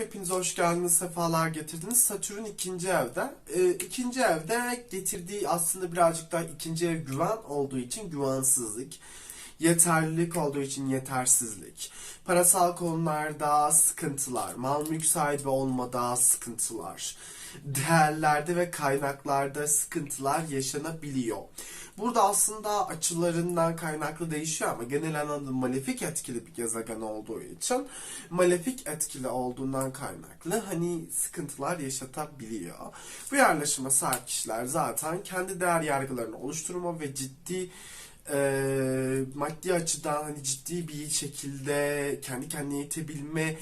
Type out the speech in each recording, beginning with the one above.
hepiniz hoş geldiniz, sefalar getirdiniz. Satürn ikinci evde. Ee, ikinci evde getirdiği aslında birazcık daha ikinci ev güven olduğu için güvensizlik. Yeterlilik olduğu için yetersizlik. Parasal konularda sıkıntılar. Mal mülk sahibi olmada sıkıntılar. Değerlerde ve kaynaklarda sıkıntılar yaşanabiliyor. Burada aslında açılarından kaynaklı değişiyor ama genel anlamda malefik etkili bir gezegen olduğu için malefik etkili olduğundan kaynaklı hani sıkıntılar yaşatabiliyor. Bu yerleşime sahip kişiler zaten kendi değer yargılarını oluşturma ve ciddi e, maddi açıdan hani ciddi bir şekilde kendi kendine yetebilmeye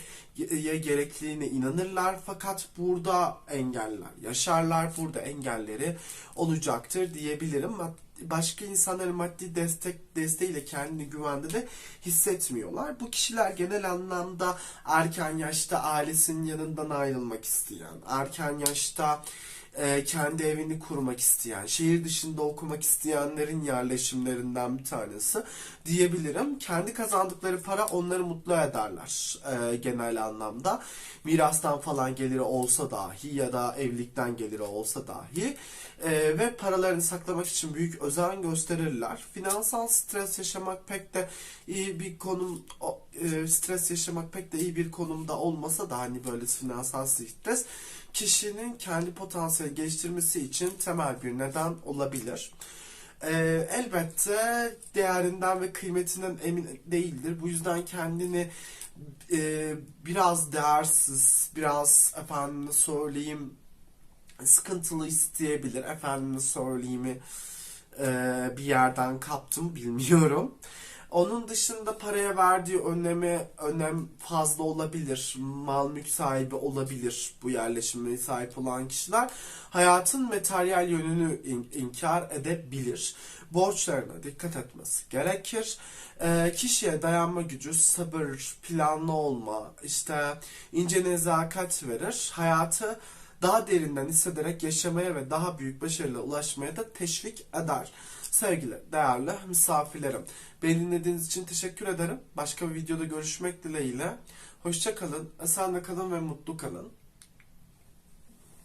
gerekliliğine inanırlar. Fakat burada engeller yaşarlar. Burada engelleri olacaktır diyebilirim. Başka insanların maddi destek desteğiyle kendini güvende de hissetmiyorlar. Bu kişiler genel anlamda erken yaşta ailesinin yanından ayrılmak isteyen, erken yaşta e, kendi evini kurmak isteyen, şehir dışında okumak isteyenlerin yerleşimlerinden bir tanesi diyebilirim. Kendi kazandıkları para onları mutlu ederler e, genel anlamda. Mirastan falan geliri olsa dahi ya da evlilikten geliri olsa dahi e, ve paralarını saklamak için büyük özen gösterirler. Finansal stres yaşamak pek de iyi bir konum, e, stres yaşamak pek de iyi bir konumda olmasa da hani böyle finansal stres kişinin kendi potansiyeli geliştirmesi için temel bir neden olabilir. Ee, elbette değerinden ve kıymetinden emin değildir. Bu yüzden kendini e, biraz değersiz, biraz efendim söyleyeyim sıkıntılı isteyebilir. Efendim söyleyeyim e, bir yerden kaptım bilmiyorum. Onun dışında paraya verdiği önemi önem fazla olabilir. Mal mülk sahibi olabilir bu yerleşime sahip olan kişiler. Hayatın materyal yönünü in- inkar edebilir. Borçlarına dikkat etmesi gerekir. E, kişiye dayanma gücü, sabır, planlı olma, işte ince nezakat verir. Hayatı daha derinden hissederek yaşamaya ve daha büyük başarıya ulaşmaya da teşvik eder. Sevgili, değerli misafirlerim, beni dinlediğiniz için teşekkür ederim. Başka bir videoda görüşmek dileğiyle. Hoşça kalın, esenle kalın ve mutlu kalın.